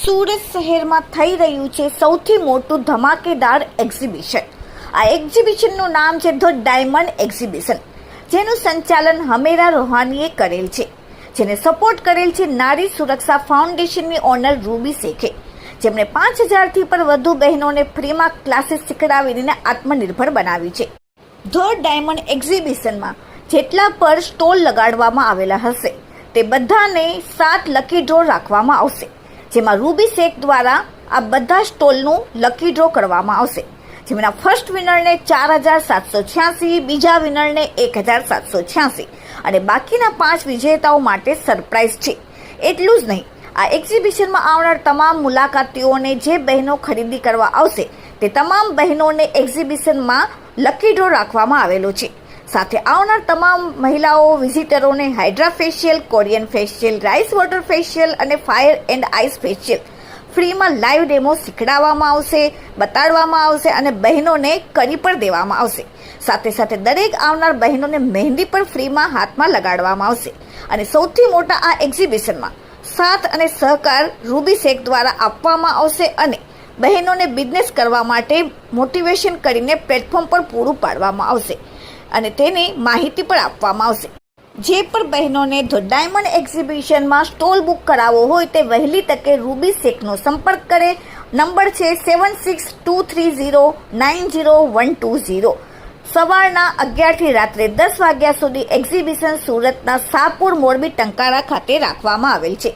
સુરત શહેરમાં થઈ રહ્યું છે સૌથી મોટું ધમાકેદાર એક્ઝિબિશન આ એક્ઝિબિશનનું નામ છે ધ ડાયમંડ એક્ઝિબિશન જેનું સંચાલન હમેરા રોહાનીએ કરેલ છે, જેને સપોર્ટ કરેલ છે નારી સુરક્ષા ફાઉન્ડેશનની ઓનર રૂબી શેખે. જેમણે પાંચ હજારથી પણ વધુ બહેનોને ફ્રીમાં ક્લાસીસ શીખડાવીને આત્મનિર્ભર બનાવી છે. ધ ડાયમંડ એક્ઝિબિશનમાં જેટલા પર સ્ટોલ લગાડવામાં આવેલા હશે, તે બધાને સાત લકી ડ્રો રાખવામાં આવશે. જેમાં રૂબી શેખ દ્વારા આ બધા સ્ટોલનું લકી ડ્રો કરવામાં આવશે. જેમના ફર્સ્ટ વિનરને ચાર હજાર સાતસો છ્યાસી, બીજા વિનરને એક હજાર સાતસો છ્યાસી અને બાકીના પાંચ વિજેતાઓ માટે સરપ્રાઇઝ છે. એટલું જ નહીં, આ એક્ઝિબિશનમાં આવનાર તમામ મુલાકાતીઓને જે બહેનો ખરીદી કરવા આવશે, તે તમામ બહેનોને એક્ઝિબિશનમાં લકી ડ્રો રાખવામાં આવેલો છે. સાથે આવનાર તમામ મહિલાઓ વિઝિટરોને hydra facial Korean facial rice water facial અને ફાયર એન્ડ આઈસ ફેશિયલ ફ્રીમાં લાઈવ ડેમો શીખડાવવામાં આવશે, બતાડવામાં આવશે અને બહેનોને કરી પણ દેવામાં આવશે. સાથે સાથે દરેક આવનાર બહેનોને મહેંદી પણ ફ્રીમાં હાથમાં લગાડવામાં આવશે. અને સૌથી મોટા આ એક્ઝિબિશનમાં સાથ અને સહકાર રૂબી શેખ દ્વારા આપવામાં આવશે અને બહેનોને બિઝનેસ કરવા માટે મોટિવેશન કરીને પ્લેટફોર્મ પર પૂરું પાડવામાં આવશે. અને તેની માહિતી પણ આપવામાં આવશે. જે પણ બહેનોને ધ ડાયમંડ એક્ઝિબિશનમાં સ્ટોલ બુક કરાવવો હોય તે વહેલી તકે રૂબી શેખનો સંપર્ક કરે. નંબર છે seven six two three zero nine zero one two zero સવારના અગિયારથી રાત્રે દસ વાગ્યા સુધી એક્ઝિબિશન સુરતના સાપુર મોરબી ટંકારા ખાતે રાખવામાં આવેલ છે.